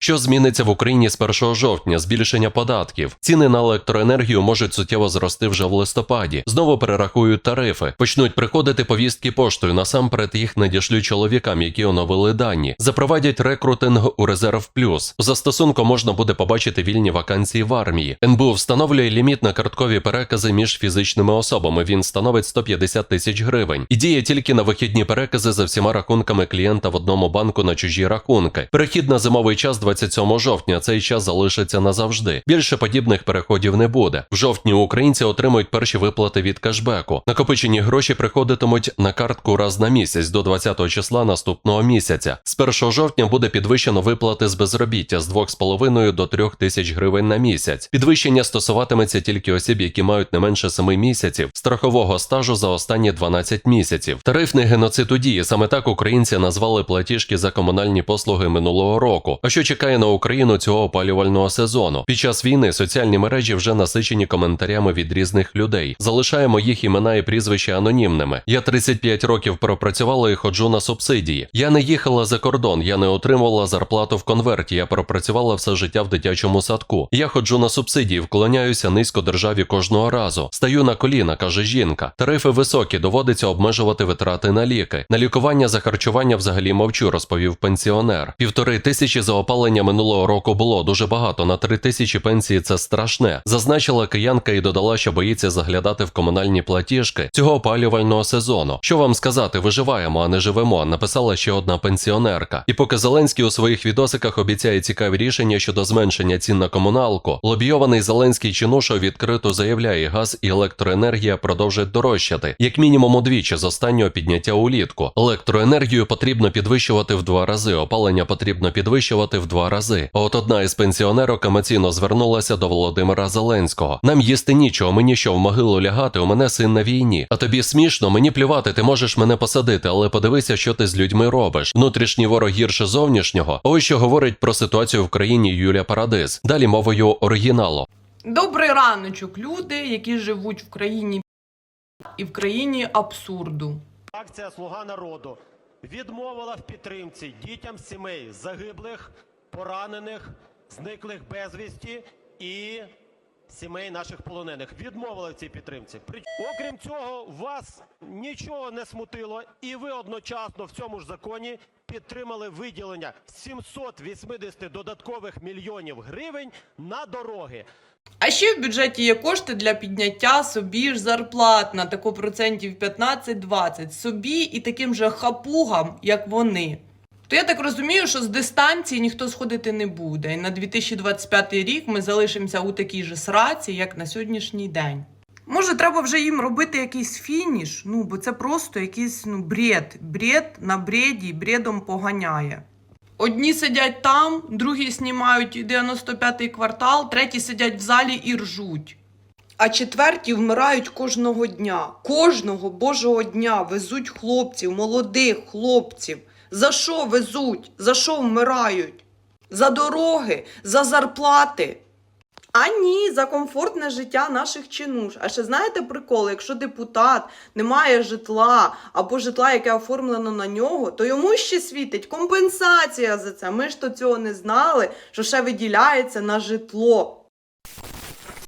Що зміниться в Україні з 1 жовтня? Збільшення податків. Ціни на електроенергію можуть суттєво зрости вже в листопаді. Знову перерахують тарифи. Почнуть приходити повістки поштою. Насамперед їх надішлють чоловікам, які оновили дані. Запровадять рекрутинг у резерв плюс. У застосунку можна буде побачити вільні вакансії в армії. НБУ встановлює ліміт на карткові перекази між фізичними особами. Він становить 150 тисяч гривень. І діє тільки на вихідні перекази за всіма рахунками клієнта в одному банку на чужі рахунки. Перехід на зимовий час 27 жовтня. Цей час залишиться назавжди. Більше подібних переходів не буде. В жовтні українці отримують перші виплати від кешбеку. Накопичені гроші приходитимуть на картку раз на місяць до 20 числа наступного місяця. З 1 жовтня буде підвищено виплати з безробіття з 2,5 до 3 тисяч гривень на місяць. Підвищення стосуватиметься тільки осіб, які мають не менше 7 місяців страхового стажу за останні 12 місяців. Тарифний геноцид у дії. Саме так українці назвали платіжки за комунальні послуги минулого року. А що чекає на Україну цього опалювального сезону? Під час війни соціальні мережі вже насичені коментарями від різних людей. Залишаємо їх імена і прізвища анонімними. Я 35 років пропрацювала і ходжу на субсидії. Я не їхала за кордон, я не отримувала зарплату в конверті. Я пропрацювала все життя в дитячому садку. Я ходжу на субсидії, вклоняюся низько державі кожного разу. Стаю на коліна, каже жінка. Тарифи високі, доводиться обмежувати витрати на ліки. На лікування за харчування взагалі мовчу, розповів пенсіонер. Півтори тисячі за опалення минулого року було дуже багато. На три тисячі пенсії це страшне. Зазначила киянка і додала, що боїться заглядати в комунальні платіжки цього опалювального сезону. Що вам сказати, виживаємо, а не живемо, написала ще одна пенсіонерка. І поки Зеленський у своїх відосиках обіцяє цікаві рішення щодо зменшення цін на комуналку, лобійований Зеленський чинуша відкрито заявляє, газ і електроенергія продовжать дорожчати, як мінімум удвічі з останнього підняття улітку. Електроенергію потрібно підвищувати в два рази, опалення потрібно підвищувати в два рази. От одна із пенсіонерок емоційно звернулася до Володимира Зеленського. Нам їсти нічого, мені що в могилу лягати, у мене син на війні. А тобі смішно, мені плювати, ти можеш мене посадити, але подивися, що ти з людьми робиш. Внутрішній ворог гірше зовнішнього. Ось що говорить про ситуацію в країні Юлія Парадис. Далі мовою оригіналу. Добрий раночок, люди, які живуть в країні і в країні абсурду. Акція Слуга народу відмовила в підтримці дітям сімей загиблих, поранених, зниклих безвісті і сімей наших полонених. Відмовила в цій підтримці. Окрім цього, вас нічого не смутило, і ви одночасно в цьому ж законі підтримали виділення 780 додаткових мільйонів гривень на дороги. А ще в бюджеті є кошти для підняття собі ж зарплат на тако процентів 15-20 собі і таким же хапугам, як вони. То я так розумію, що з дистанції ніхто сходити не буде. І на 2025 рік ми залишимося у такій же сраці, як на сьогоднішній день. Може, треба вже їм робити якийсь фініш? Ну, бо це просто якийсь ну, бред. Бред на бреді, бредом поганяє. Одні сидять там, другі знімають 95-й квартал, треті сидять в залі і ржуть. А четверті вмирають кожного дня. Кожного божого дня везуть хлопців, молодих хлопців. За що везуть? За що вмирають? За дороги, за зарплати. А ні, за комфортне життя наших чинуш. А ще знаєте прикол, якщо депутат не має житла або житла, яке оформлено на нього, то йому ще світить компенсація за це. Ми ж то цього не знали, що ще виділяється на житло.